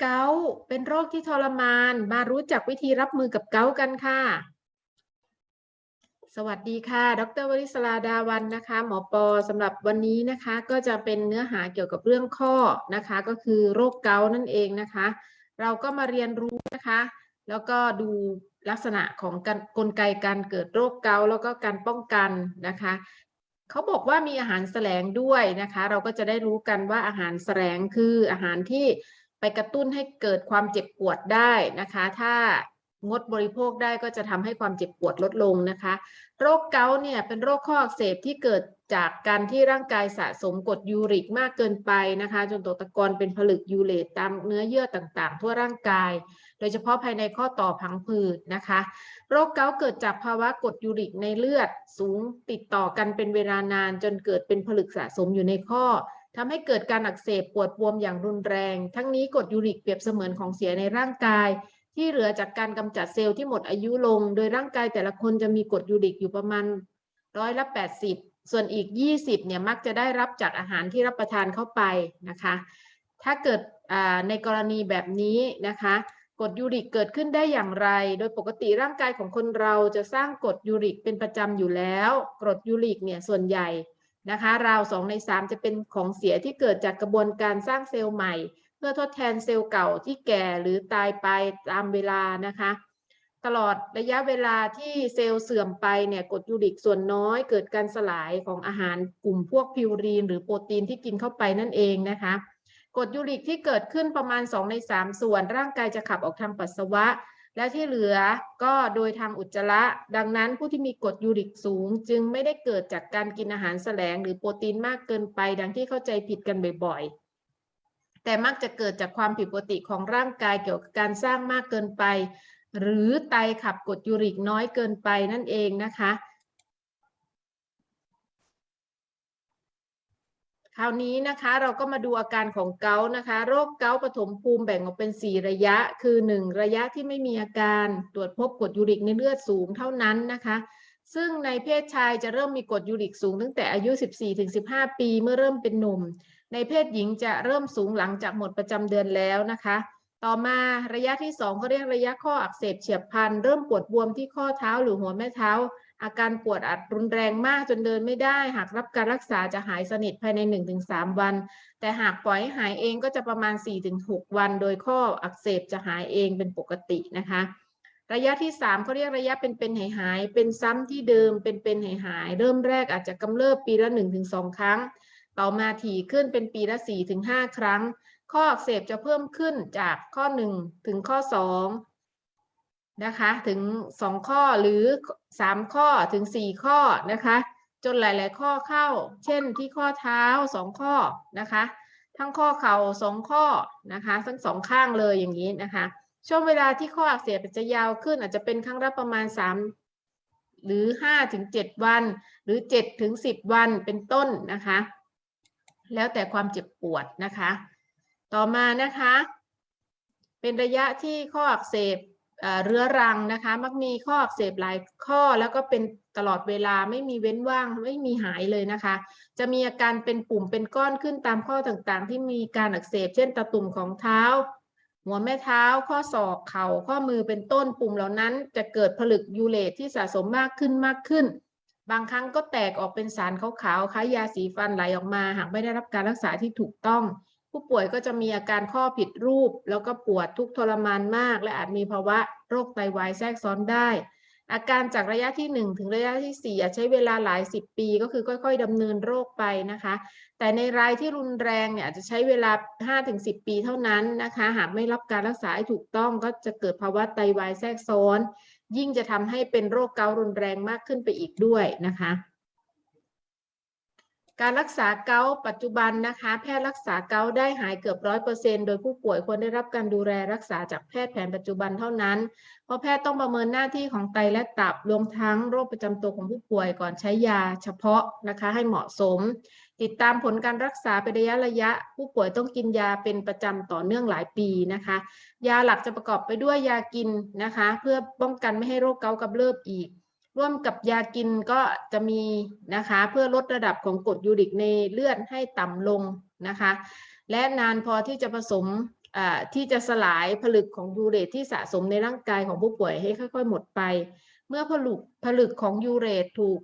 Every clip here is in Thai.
เกาเป็นโรคที่ทรมาน มารู้จักวิธีรับมือกับเกากันค่ะ สวัสดีค่ะ ดรวริศราดาวันนะคะ หมอปอสำหรับวันนี้นะคะ ก็จะเป็นเนื้อหาเกี่ยวกับเรื่องข้อนะคะ ก็คือโรคเกานั่นเองนะคะ เราก็มาเรียนรู้นะคะ แล้วก็ดูลักษณะของการกลไกการเกิดโรคเกาแล้วก็การป้องกันนะคะเขาบอกว่ามีอาหารแสลงด้วยนะคะ เราก็จะได้รู้กันว่าอาหารแสลงคืออาหารที่ กระตุ้นให้เกิดความเจ็บปวดได้นะคะ ถ้างดบริโภคได้ก็จะทำให้ความเจ็บปวดลดลงนะคะ โรคเกาต์เนี่ยเป็นโรคข้ออักเสบที่เกิดจากการที่ร่างกายสะสมกรดยูริกมากเกินไปนะคะ จนตกตะกอนเป็นผลึกยูเรตตามเนื้อเยื่อต่างๆ ทั่วร่างกาย โดยเฉพาะภายในข้อต่อพังผืดนะคะ โรคเกาต์เกิดจากภาวะกรดยูริกในเลือดสูงติดต่อกันเป็นเวลานาน จนเกิดเป็นผลึกสะสมอยู่ในข้อ ทำให้เกิดการอักเสบปวดบวมอย่างรุนแรง ทั้งนี้กรดยูริกเปรียบเสมือนของเสียในร่างกาย ที่เหลือจากการกำจัดเซลล์ที่หมดอายุลง โดยร่างกายแต่ละคนจะมีกรดยูริกอยู่ประมาณร้อยละ80 ส่วนอีก 20เนี่ยมักจะได้รับจากอาหารที่รับประทานเข้าไปนะคะ ถ้าเกิดในกรณีแบบนี้นะคะกรดยูริกเกิดขึ้นได้อย่างไร โดยปกติร่างกายของคนเราจะสร้างกรดยูริกเป็นประจำอยู่แล้ว กรดยูริกเนี่ยส่วนใหญ่ นะคะราว2ใน3จะเป็นของเสียที่เกิดจากกระบวนการสร้างเซลล์ใหม่ เพื่อทดแทนเซลล์เก่าที่แก่หรือตายไปตามเวลานะคะ ตลอดระยะเวลาที่เซลล์เสื่อมไปเนี่ยกรดยูริกส่วนน้อยเกิดการสลายของอาหารกลุ่มพวกพิวรีน หรือโปรตีนที่กินเข้าไปนั่นเองนะคะกรดยูริกที่เกิดขึ้นประมาณ 2 ใน 3 ส่วนร่างกายจะขับออกทางปัสสาวะ และที่เหลือก็โดยทางอุจจาระ ดังนั้นผู้ที่มีกรดยูริกสูง จึงไม่ได้เกิดจากการกินอาหารแสลงหรือโปรตีนมากเกินไป ดังที่เข้าใจผิดกันบ่อยๆ แต่มักจะเกิดจากความผิดปกติของร่างกายเกี่ยวกับการสร้างมากเกินไป หรือไตขับกรดยูริกน้อยเกินไปนั่นเองนะคะ คราวนี้นะคะเราก็มาดูอาการของเกาต์นะคะ โรคเกาต์ปฐมภูมิแบ่งออกเป็น 4 ระยะ คือ 1 ระยะที่ไม่มีอาการตรวจพบกรดยูริกในเลือดสูงเท่านั้นนะคะ ซึ่งในเพศชายจะเริ่มมีกรดยูริกสูงตั้งแต่อายุ 14-15 ปีเมื่อเริ่มเป็นหนุ่ม ในเพศหญิงจะเริ่มสูงหลังจากหมดประจำเดือนแล้วนะคะ ต่อมาระยะที่2เขาเรียกระยะข้ออักเสบเฉียบพลัน เริ่มปวดบวมที่ข้อเท้าหรือหัวแม่เท้า อาการปวดอาจรุนแรงมากจนเดินไม่ได้ หากรับการรักษาจะหายสนิทภายใน 1-3 วัน แต่หากปล่อยให้หายเองก็จะประมาณ 4-6 วัน โดยข้ออักเสบจะหายเองเป็นปกตินะคะ ระยะที่3เขาเรียกระยะเป็นเป็นหายหาย เป็นซ้ำที่เดิมเป็นเป็นหายหาย เริ่มแรกอาจจะกำเริบปีละ 1-2 ครั้ง ต่อมาถี่ขึ้นเป็นปีละ 4-5 ครั้ง ข้ออักเสบจะเพิ่มขึ้นจากข้อ 1 ถึงข้อ 2 นะคะ ถึง 2 ข้อหรือ 3 ข้อถึง 4 ข้อนะคะ จนหลาย ๆ ข้อเข้า เช่นที่ข้อเท้า 2 ข้อนะคะ ทั้งข้อเข่า 2 ข้อนะคะ ทั้งสองข้างเลยอย่างนี้นะคะ ช่วงเวลาที่ข้ออักเสบจะยาวขึ้น อาจจะเป็นครั้งละประมาณ 3 หรือ5ถึง7วัน หรือ7ถึง10 วันเป็นต้นนะคะ แล้วแต่ความเจ็บปวดนะคะ ต่อมานะคะ เป็นระยะที่ข้ออักเสบเรื้อรังนะคะ มักมีข้ออักเสบหลายข้อแล้วก็เป็นตลอดเวลาไม่มีเว้นว่างไม่มีหายเลยนะคะ จะมีอาการเป็นปุ่มเป็นก้อนขึ้นตามข้อต่างๆ ที่มีการอักเสบ เช่นตะตุ่มของเท้า หัวแม่เท้า ข้อศอกเข่าข้อมือเป็นต้นปุ่มเหล่านั้น จะเกิดผลึกยูเลตที่สะสมมากขึ้นมากขึ้น บางครั้งก็แตกออกเป็นสารขาวๆคล้ายยาสีฟันไหลออกมา หากไม่ได้รับการรักษาที่ถูกต้อง ผู้ป่วยก็จะมีอาการข้อผิดรูป แล้วก็ปวดทุกทรมานมาก และอาจมีภาวะโรคไตวายแทรกซ้อนได้ อาการจากระยะที่ 1 ถึงระยะที่ 4 อาจใช้เวลาหลาย 10 ปีก็คือค่อยๆดำเนินโรคไปนะคะ แต่ในรายที่รุนแรงเนี่ยอาจจะใช้เวลา 5-10 ปีเท่านั้นนะคะ หากไม่รับการรักษาให้ถูกต้องก็จะเกิดภาวะไตวายแทรกซ้อน ยิ่งจะทำให้เป็นโรคเกาต์รุนแรงมากขึ้นไปอีกด้วยนะคะ การรักษาเกาปัจจุบันนะคะ แพทย์รักษาเกาได้หายเกือบร้อยเปอร์เซ็นโดยผู้ป่วยควรได้รับการดูแลรักษาจากแพทย์แผนปัจจุบันเท่านั้น เพราะแพทย์ต้องประเมินหน้าที่ของไตและตับรวมทั้งโรคประจำตัวของผู้ป่วยก่อนใช้ยาเฉพาะนะคะให้เหมาะสม ติดตามผลการรักษาเป็นระยะระยะ ผู้ป่วยต้องกินยาเป็นประจำต่อเนื่องหลายปีนะคะ ยาหลักจะประกอบไปด้วยยากินนะคะ เพื่อป้องกันไม่ให้โรคเกาต์กำเริบอีก ร่วมกับยากินก็จะมีนะคะ เพื่อลดระดับของกรดยูริกในเลือดให้ต่ำลงนะคะ และนานพอที่จะผสมที่จะสลายผลึกของยูเรตที่สะสมในร่างกายของผู้ป่วยให้ค่อย ๆ หมดไป เมื่อผลึกผลึกของยูเรตถูก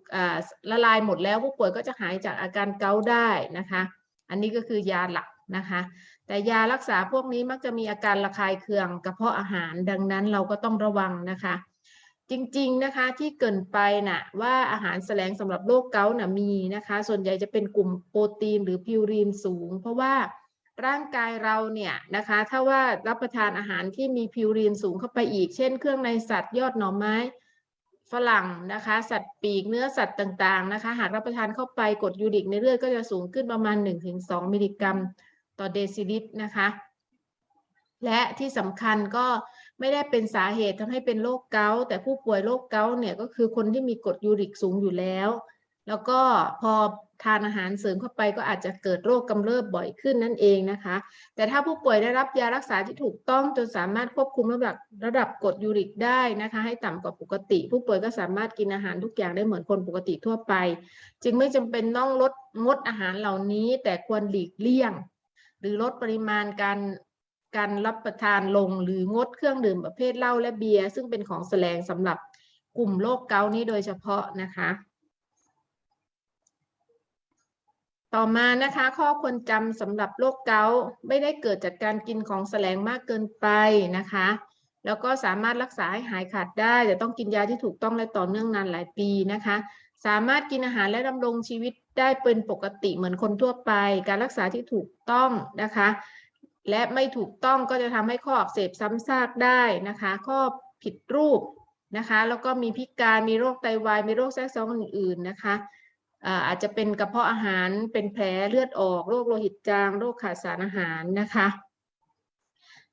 ละลายหมดแล้วผู้ป่วยก็จะหายจากอาการเกาได้นะคะ อันนี้ก็คือยาหลักนะคะ แต่ยารักษาพวกนี้มักจะมีอาการระคายเคืองกระเพาะอาหารดังนั้นเราก็ต้องระวังนะคะ จริงๆนะคะที่เกินไปน่ะว่าอาหารแสลงสำหรับโรคเกาต์น่ะมีนะคะ ส่วนใหญ่จะเป็นกลุ่มโปรตีนหรือพิวรีนสูง เพราะว่าร่างกายเราเนี่ยนะคะถ้าว่ารับประทานอาหารที่มีพิวรีนสูงเข้าไปอีก เช่นเครื่องในสัตว์ยอดหน่อไม้ฝรั่งนะคะ สัตว์ปีกเนื้อสัตว์ต่างๆนะคะ หากรับประทานเข้าไปกรดยูริกในเลือดก็จะสูงขึ้นประมาณ 1-2 มิลลิกรัม ต่อเดซิลิตรนะคะ และที่สำคัญก็ไม่ได้เป็นสาเหตุทำให้เป็นโรคเกาต์แต่ผู้ป่วยโรคเกาต์เนี่ยก็คือคนที่มีกรดยูริกสูงอยู่แล้ว แล้วก็พอทานอาหารเสริมเข้าไปก็อาจจะเกิดโรคกำเริบบ่อยขึ้นนั่นเองนะคะ แต่ถ้าผู้ป่วยได้รับยารักษาที่ถูกต้องจนสามารถควบคุมระดับระดับกรดยูริกได้นะคะ ให้ต่ำกว่าปกติ ผู้ป่วยก็สามารถกินอาหารทุกอย่างได้เหมือนคนปกติทั่วไป จึงไม่จำเป็นต้องลดงดอาหารเหล่านี้ แต่ควรหลีกเลี่ยง หรือลดปริมาณการ การรับประทานลงหรืองดเครื่องดื่มประเภทเหล้าและเบียร์ซึ่งเป็นของแสลงสำหรับกลุ่มโรคเกาต์นี้โดยเฉพาะนะคะ ต่อมานะคะข้อควรจำสำหรับโรคเกาต์ไม่ได้เกิดจากการกินของแสลงมากเกินไปนะคะ แล้วก็สามารถรักษาให้หายขาดได้ แต่ต้องกินยาที่ถูกต้องและต่อเนื่องนานหลายปีนะคะ สามารถกินอาหารและดำรงชีวิตได้เป็นปกติเหมือนคนทั่วไป การรักษาที่ถูกต้องนะคะ และไม่ถูกต้องก็จะทำให้ข้ออักเสบซ้ำซากได้นะคะ ข้อผิดรูปนะคะ แล้วก็มีพิการมีโรคไตวาย มีโรคแทรกซ้อนอื่น ๆนะคะอาจจะเป็นกระเพาะอาหารเป็นแผลเลือดออกโรคโลหิตจางโรคขาดสารอาหารนะคะ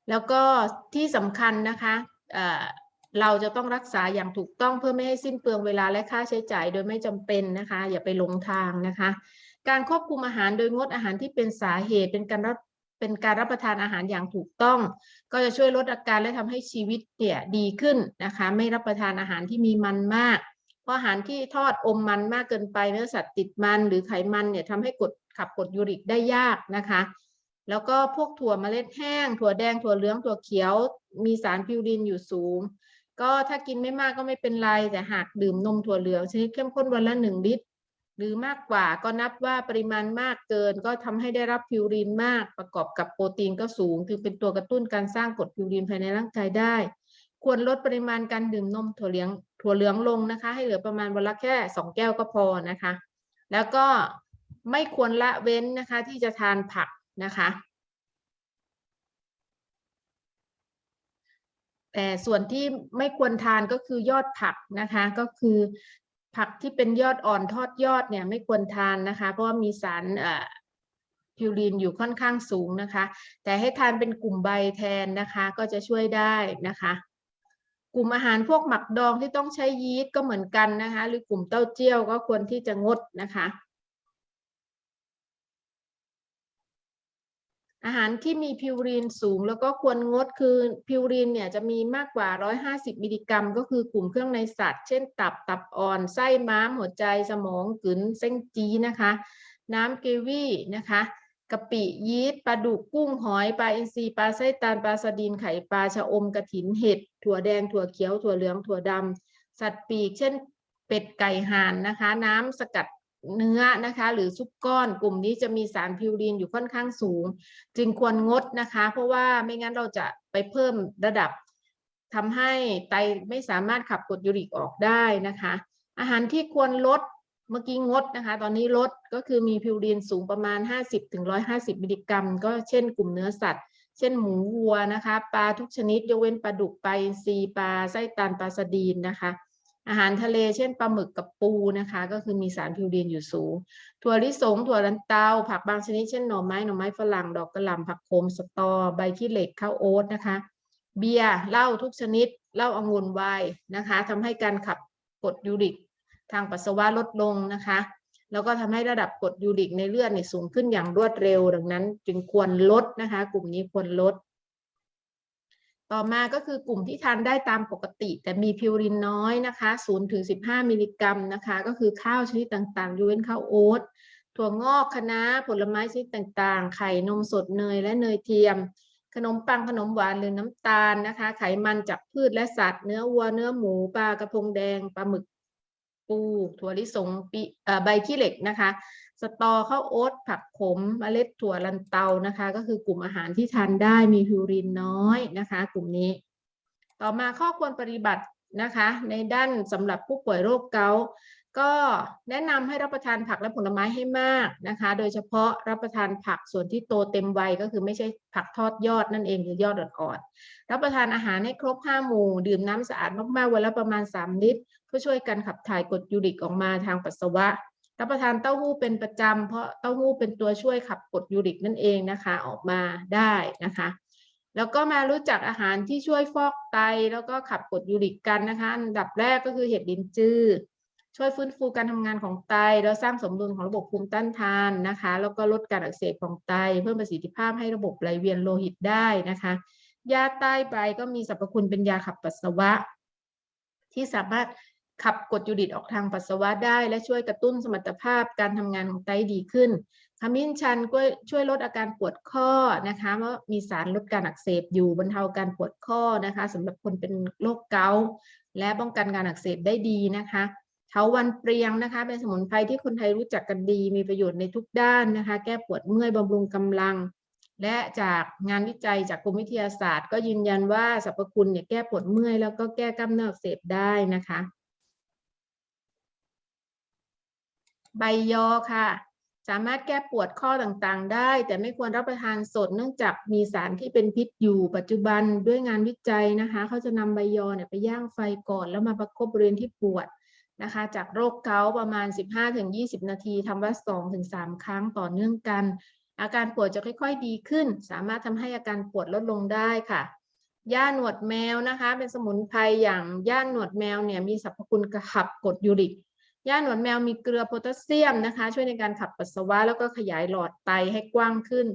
แล้วก็ที่สำคัญนะคะเราจะต้องรักษาอย่างถูกต้องเพื่อไม่ให้สิ้นเปลืองเวลาและค่าใช้จ่ายโดยไม่จำเป็นนะคะ อย่าไปหลงทางนะคะ การควบคุมอาหารโดยงดอาหารที่เป็นสาเหตุเป็นการรับ เป็นการรับประทานอาหารอย่างถูกต้อง ก็จะช่วยลดอาการและทำให้ชีวิตเนี่ยดีขึ้นนะคะ ไม่รับประทานอาหารที่มีมันมาก เพราะอาหารที่ทอดอมมันมากเกินไปเนื้อสัตว์ติดมันหรือไขมันเนี่ยทำให้กดขับกรดยูริกได้ยากนะคะ แล้วก็พวกถั่วเมล็ดแห้ง ถั่วแดงถั่วเหลืองถั่วเขียว มีสารพิวรินอยู่สูง ก็ถ้ากินไม่มากก็ไม่เป็นไรแต่หากดื่มนมถั่วเหลืองชนิดเข้มข้นวันละหนึ่งลิตร หรือมากกว่าก็นับว่าปริมาณมากเกิน ก็ทำให้ได้รับพิวรินมากประกอบกับโปรตีนก็สูงคือเป็นตัวกระตุ้นการสร้างกรดพิวรินภายในร่างกายได้ ควรลดปริมาณการดื่มนมถั่วเหลืองถั่วเหลืองลงนะคะ ให้เหลือประมาณวันละแค่สองแก้วก็พอนะคะ แล้วก็ไม่ควรละเว้นนะคะที่จะทานผักนะคะ แต่ส่วนที่ไม่ควรทานก็คือยอดผักนะคะ ก็คือ ผักที่เป็นยอดอ่อนทอดยอดเนี่ยไม่ควรทานนะคะ เพราะว่ามีสารพิวรินอยู่ค่อนข้างสูงนะคะ แต่ให้ทานเป็นกลุ่มใบแทนนะคะ ก็จะช่วยได้นะคะ กลุ่มอาหารพวกหมักดองที่ต้องใช้ยีสต์ก็เหมือนกันนะคะ หรือกลุ่มเต้าเจี้ยวก็ควรที่จะงดนะคะ อาหารที่มีพิวรีนสูง แล้วก็ควรงดคือพิวรีนเนี่ยจะมีมากกว่า 150 มิลลิกรัม ก็คือกลุ่มเครื่องในสัตว์ เช่น ตับตับอ่อนไส้ม้ามหัวใจสมองกลืนเส้นจีนะคะ น้ำเกวี่นะคะกะปิยีสต์ปลาดุกกุ้งหอยปลาอินทรีปลาไส้ตาลปลาสดีนไข่ปลาชะอมกระถินเห็ดถั่วแดงถั่วเขียวถั่วเหลืองถั่วดำสัตว์ปีก เช่น เป็ดไก่ห่านนะคะ น้ำสกัด เนื้อนะคะ หรือซุปก้อนกลุ่มนี้จะมีสารพิวรีนอยู่ค่อนข้างสูง จึงควรงดนะคะ เพราะว่าไม่งั้นเราจะไปเพิ่มระดับทำให้ไตไม่สามารถขับกรดยูริกออกได้นะคะ อาหารที่ควรลดเมื่อกี้งดนะคะ ตอนนี้ลดก็คือมีพิวรีนสูงประมาณ 50-150 มิลลิกรัม ก็เช่นกลุ่มเนื้อสัตว์ เช่นหมูวัวนะคะ ปลาทุกชนิดยกเว้นปลาดุกปลาอินทรีปลาไส้ตันปลาสดีนนะคะ อาหารทะเลเช่นปลาหมึกกับปูนะคะ ก็คือมีสารพิวรีนอยู่สูง ถั่วลิสง ถั่วลันเตา ผักบางชนิดเช่นหน่อไม้หน่อไม้ฝรั่งดอกกระหล่ำผักโขมสตอ ใบขี้เหล็กข้าวโอ๊ตนะคะ เบียร์เหล้าทุกชนิดเหล้าองุ่นไวน์นะคะทำให้การขับกรดยูริก ทางปัสสาวะลดลงนะคะ แล้วก็ทำให้ระดับกรดยูริกในเลือดเนี่ยสูงขึ้นอย่างรวดเร็ว ดังนั้นจึงควรลดนะคะ กลุ่มนี้ควรลด ต่อมาก็คือกลุ่มที่ทานได้ตามปกติ แต่มีพิวรินน้อยนะคะ0ถึง15 มิลลิกรัมนะคะ ก็คือข้าวชนิดต่างๆยกเว้นข้าวโอ๊ตถั่วงอกคะน้าผลไม้ชนิดต่างๆ ไข่นมสดเนยและเนยเทียม ขนมปังขนมหวานหรือน้ำตาลนะคะ ไขมันจากพืชและสัตว์ เนื้อวัวเนื้อหมูปลากระพงแดงปลาหมึกปูถั่วลิสงปีใบขี้เหล็กนะคะ สตอข้าวโอ๊ตผักขมเมล็ดถั่วลันเตานะคะ ก็คือกลุ่มอาหารที่ทานได้มีพิวรินน้อยนะคะ กลุ่มนี้ ต่อมาข้อควรปฏิบัตินะคะ ในด้านสำหรับผู้ป่วยโรคเกาต์ก็แนะนำให้รับประทานผักและผลไม้ให้มากนะคะ โดยเฉพาะรับประทานผักส่วนที่โตเต็มวัยก็คือไม่ใช่ผักทอดยอดนั่นเองหรือยอดอ่อนๆรับประทานอาหารให้ครบห้าหมู่ ดื่มน้ำสะอาดมากๆวันละประมาณ 3 ลิตรเพื่อช่วยกันขับถ่ายกรดยูริกออกมาทางปัสสาวะ รับประทานเต้าหู้เป็นประจำเพราะเต้าหู้เป็นตัวช่วยขับกรดยูริกนั่นเองนะคะออกมาได้นะคะ แล้วก็มารู้จักอาหารที่ช่วยฟอกไต แล้วก็ขับกรดยูริกกันนะคะอันดับแรกก็คือเห็ดลินจื้อช่วยฟื้นฟูการทำงานของไต แล้วสร้างสมดุลของระบบภูมิต้านทานนะคะ แล้วก็ลดการอักเสบของไต เพิ่มประสิทธิภาพให้ระบบไหลเวียนโลหิตได้นะคะ ยาใต้ใบก็มีสรรพคุณเป็นยาขับปัสสาวะ ที่สามารถ ขับกรดยูริกออกทางปัสสาวะได้ และช่วยกระตุ้นสมรรถภาพการทำงานของไตดีขึ้นขมิ้นชันก็ช่วยลดอาการปวดข้อนะคะเพราะมีสารลดการอักเสบอยู่บรรเทาการปวดข้อนะคะสำหรับคนเป็นโรคเกาต์และป้องกันการอักเสบได้ดีนะคะเถาวันเปรียงนะคะ เป็นสมุนไพรที่คนไทยรู้จักกันดี มีประโยชน์ในทุกด้านนะคะ แก้ปวดเมื่อยบำรุงกำลัง และจากงานวิจัยจากกรมวิทยาศาสตร์ ก็ยืนยันว่าสรรพคุณเนี่ยแก้ปวดเมื่อยแล้วก็แก้กล้ามเนื้ออักเสบได้นะคะ ใบยอค่ะ สามารถแก้ปวดข้อต่างๆ ได้ แต่ไม่ควรรับประทานสดเนื่องจากมีสารที่เป็นพิษอยู่ปัจจุบันด้วยงานวิจัยนะคะ เขาจะนำใบยอเนี่ยไปย่างไฟก่อน แล้วมาประคบบริเวณที่ปวดนะคะ จากโรคเกาต์ประมาณ 15-20 นาทีทำว่า 2-3 ครั้งต่อเนื่องกัน อาการปวดจะค่อยๆดีขึ้น สามารถทำให้อาการปวดลดลงได้ค่ะย่าหนวดแมวนะคะ เป็นสมุนไพรอย่างย่าหนวดแมวเนี่ยมีสรรพคุณกระขับกรดยูริก ย่าหนวดแมวมีเกลือโพแทสเซียมนะคะ ช่วยในการขับปัสสาวะแล้วก็ขยายหลอดไตให้กว้างขึ้น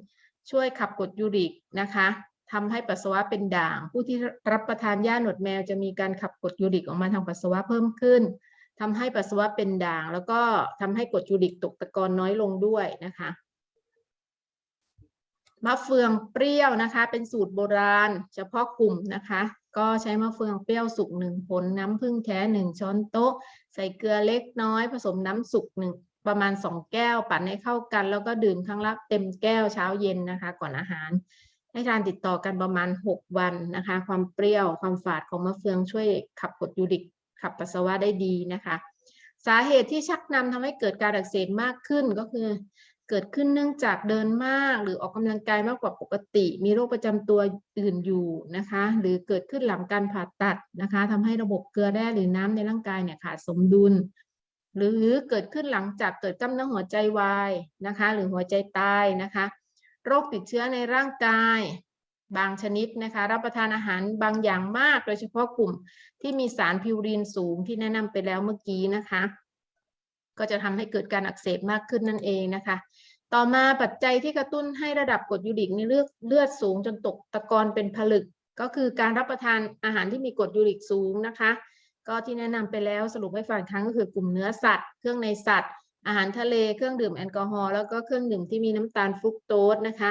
ช่วยขับกรดยูริกนะคะทำให้ปัสสาวะเป็นด่าง ผู้ที่รับประทานย่าหนวดแมวจะมีการขับกรดยูริกออกมาทางปัสสาวะเพิ่มขึ้นทำให้ปัสสาวะเป็นด่าง แล้วก็ทำให้กรดยูริกตกตะกอนน้อยลงด้วยนะคะมะเฟืองเปรี้ยวนะคะ เป็นสูตรโบราณ เฉพาะกลุ่มนะคะ ก็ใช้มะเฟืองเปรี้ยวสุกหนึ่งผลน้ำผึ้งแท้หนึ่งช้อนโต๊ะ ใส่เกลือเล็กน้อย ผสมน้ำสุกหนึ่งประมาณสองแก้ว ปั่นให้เข้ากัน แล้วก็ดื่มครั้งละเต็มแก้วเช้าเย็นนะคะ ก่อนอาหาร ให้ทานติดต่อกันประมาณ 6 วันนะคะ ความเปรี้ยวความฝาดของมะเฟืองช่วยขับกรดยูริกขับปัสสาวะได้ดีนะคะ สาเหตุที่ชักนำทำให้เกิดการอักเสบมากขึ้นก็คือ เกิดขึ้นเนื่องจากเดินมาก หรือออกกำลังกายมากกว่าปกติ มีโรคประจำตัวอื่นอยู่นะคะ หรือเกิดขึ้นหลังการผ่าตัดนะคะทำให้ระบบเกลือแร่หรือน้ำในร่างกายเนี่ยขาดสมดุล หรือเกิดขึ้นหลังจากเกิดกล้ามเนื้อหัวใจวายนะคะ หรือหัวใจตายนะคะ โรคติดเชื้อในร่างกายบางชนิดนะคะ รับประทานอาหารบางอย่างมาก โดยเฉพาะกลุ่มที่มีสารพิวรีนสูงที่แนะนำไปแล้วเมื่อกี้นะคะ ก็จะทำให้เกิดการอักเสบมากขึ้นนั่นเองนะคะ ต่อมาปัจจัยที่กระตุ้นให้ระดับกรดยูริกในเลือดเลือดสูงจนตกตะกอนเป็นผลึก ก็คือการรับประทานอาหารที่มีกรดยูริกสูงนะคะ ก็ที่แนะนำไปแล้วสรุปให้ฟังครั้งก็คือกลุ่มเนื้อสัตว์ เครื่องในสัตว์ อาหารทะเลเครื่องดื่มแอลกอฮอล์แล้วก็เครื่องดื่มที่มีน้ำตาลฟรุกโตสนะคะ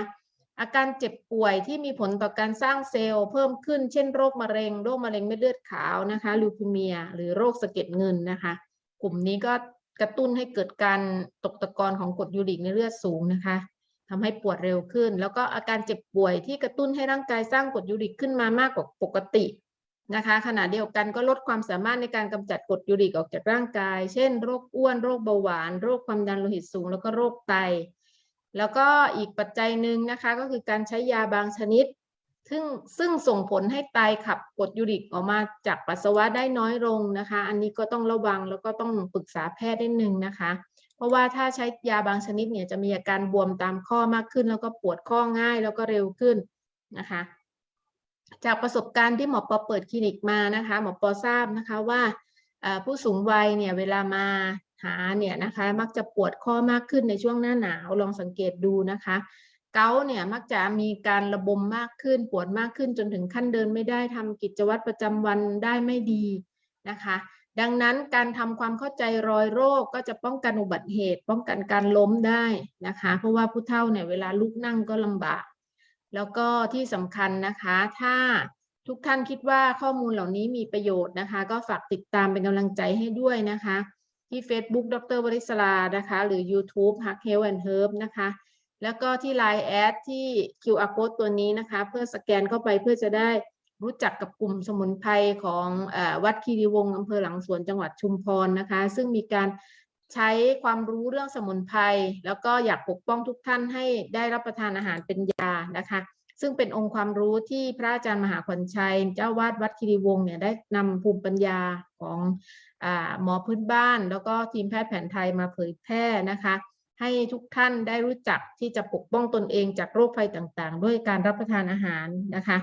อาการเจ็บป่วยที่มีผลต่อการสร้างเซลล์เพิ่มขึ้น เช่นโรคมะเร็ง โรคมะเร็งเม็ดเลือดขาวนะคะ ลูคีเมีย หรือโรคสะเก็ดเงินนะคะ กลุ่มนี้ก็ กระตุ้นให้เกิดการตกตะกอนของกรดยูริกในเลือดสูงนะคะทำให้ปวดเร็วขึ้น แล้วก็อาการเจ็บป่วยที่กระตุ้นให้ร่างกายสร้างกรดยูริกขึ้นมามากกว่าปกตินะคะขณะเดียวกันก็ลดความสามารถในการกำจัดกรดยูริกออกจากร่างกาย เช่น โรคอ้วน โรคเบาหวาน โรคความดันโลหิตสูง แล้วก็โรคไต แล้วก็อีกปัจจัยหนึ่งนะคะ ก็คือการใช้ยาบางชนิด ซึ่งซึ่งส่งผลให้ไตขับกรดยูริกออกมาจากปัสสาวะได้น้อยลงนะคะ อันนี้ก็ต้องระวังแล้วก็ต้องปรึกษาแพทย์ได้นึงนะคะ เพราะว่าถ้าใช้ยาบางชนิดเนี่ยจะมีอาการบวมตามข้อมากขึ้น แล้วก็ปวดข้อง่ายแล้วก็เร็วขึ้นนะคะ จากประสบการณ์ที่หมอปอเปิดคลินิกมานะคะหมอปอทราบนะคะว่าผู้สูงวัยเนี่ยเวลามาหาเนี่ยนะคะมักจะปวดข้อมากขึ้นในช่วงหน้าหนาวลองสังเกตดูนะคะ เกาเนี่ยมักจะมีการระบมมากขึ้นปวดมากขึ้นจนถึงขั้นเดินไม่ได้ทำกิจวัตรประจำวันได้ไม่ดีนะคะ ดังนั้นการทำความเข้าใจรอยโรคก็จะป้องกันอุบัติเหตุ ป้องกันการล้มได้นะคะ เพราะว่าผู้เฒ่าเนี่ยเวลาลุกนั่งก็ลำบาก แล้วก็ที่สำคัญนะคะ ถ้าทุกท่านคิดว่าข้อมูลเหล่านี้มีประโยชน์นะคะ ก็ฝากติดตามเป็นกำลังใจให้ด้วยนะคะ ที่ Facebook ดรวริศลานะคะ หรือ YouTube Hack Health and Herb นะคะ แล้วก็ที่ Line แอดที่ QR code ตัวนี้นะคะ เพื่อสแกนเข้าไปเพื่อจะได้รู้จักกับกลุ่มสมุนไพรของอวัดคีรีวงศ์อำเภอหลังสวนจังหวัดชุมพรนะคะ ซึ่งมีการใช้ความรู้เรื่องสมุนไพรแล้วก็อยากปกป้องทุกท่านให้ได้รับประทานอาหารเป็นยานะคะ ซึ่งเป็นองค์ความรู้ที่พระอาจารย์มหาขวัญชัย เจ้าวาดวัดคีรีวงศ์เนี่ยได้นำภูมิปัญญาของอหมอพื้นบ้าน แล้วก็ทีมแพทย์แผนไทยมาเผยแพร่นะคะ ให้ทุกท่านได้รู้จักที่จะปกป้องตนเองจากโรคภัยต่างๆ ด้วยการรับประทานอาหารนะคะ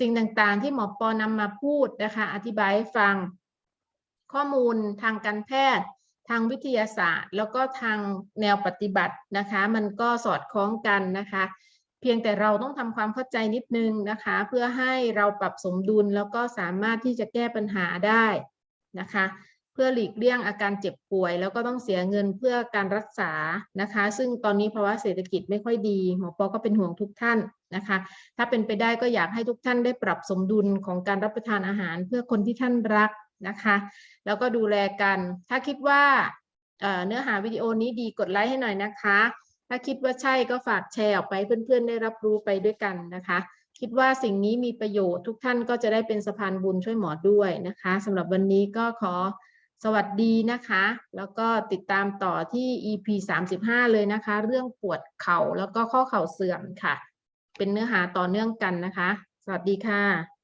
สิ่งต่างๆที่หมอปอนำมาพูดนะคะ อธิบายให้ฟังข้อมูลทางการแพทย์ทางวิทยาศาสตร์ แล้วก็ทางแนวปฏิบัตินะคะ มันก็สอดคล้องกันนะคะ เพียงแต่เราต้องทำความเข้าใจนิดนึงนะคะ เพื่อให้เราปรับสมดุลแล้วก็สามารถที่จะแก้ปัญหาได้นะคะ เพื่อหลีกเลี่ยงอาการเจ็บป่วย แล้วก็ต้องเสียเงินเพื่อการรักษานะคะ ซึ่งตอนนี้ภาวะเศรษฐกิจไม่ค่อยดีหมอปอก็เป็นห่วงทุกท่านนะคะ ถ้าเป็นไปได้ก็อยากให้ทุกท่านได้ปรับสมดุลของการรับประทานอาหาร เพื่อคนที่ท่านรักนะคะ แล้วก็ดูแลกัน ถ้าคิดว่าเนื้อหาวิดีโอนี้ดีกดไลค์ให้หน่อยนะคะ ถ้าคิดว่าใช่ก็ฝากแชร์ออกไปเพื่อนๆ ได้รับรู้ไปด้วยกันนะคะ คิดว่าสิ่งนี้มีประโยชน์ทุกท่านก็จะได้เป็นสะพานบุญช่วยหมอด้วยนะคะสำหรับวันนี้ก็ขอ สวัสดีนะคะ แล้วก็ติดตามต่อที่ EP 35 เลยนะคะ เรื่องปวดเข่าแล้วก็ข้อเข่าเสื่อมค่ะ เป็นเนื้อหาต่อเนื่องกันนะคะ สวัสดีค่ะ